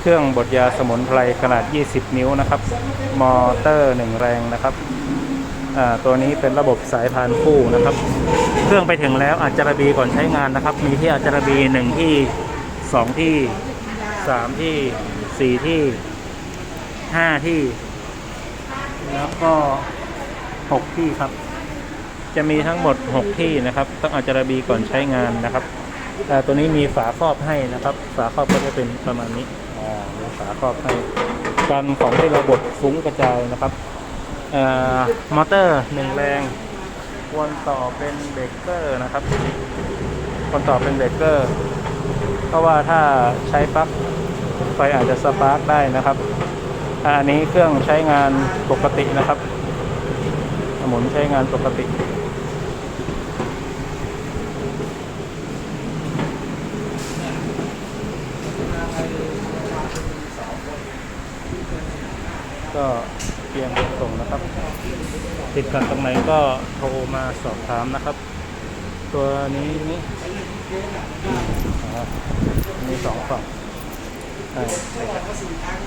เครื่องบดยาสมุนไพรขนาด 20 นิ้วนะครับ มอเตอร์ 1 แรงนะครับตัวนี้เป็นระบบสายพานคู่นะครับ เครื่องไปถึงแล้วอาจจะระบีก่อนใช้งานนะครับ มีที่อาจจะระบีหนึ่งที่สองที่สามที่สี่ที่ห้าที่ แล้วก็หกที่ครับ จะมีทั้งหมด6ที่นะครับ ต้องอาจาระบีก่อนใช้งานนะครับ แต่ตัวนี้มีฝาครอบให้นะครับ ฝาครอบก็จะเป็นประมาณนี้อ่ามีฝาครอบให้กันของที่เราบดฟุ้งกระจายนะครับอมอเตอร์หนึ่งแรงควรต่อเป็นเบรกเกอร์นะครับควรต่อเป็นเบรกเกอร์เพราะว่าถ้าใช้ปลั๊กไฟอาจจะสปาร์กได้นะครับอันนี้เครื่องใช้งานปกตินะครับหมุนใช้งานปกติ ก็เตรียมส่งนะครับ ติดขัดตรงไหนก็โทรมาสอบถามนะครับ ตัวนี้นี่อ่ามีสองฝั่งใช่ใช่ครับ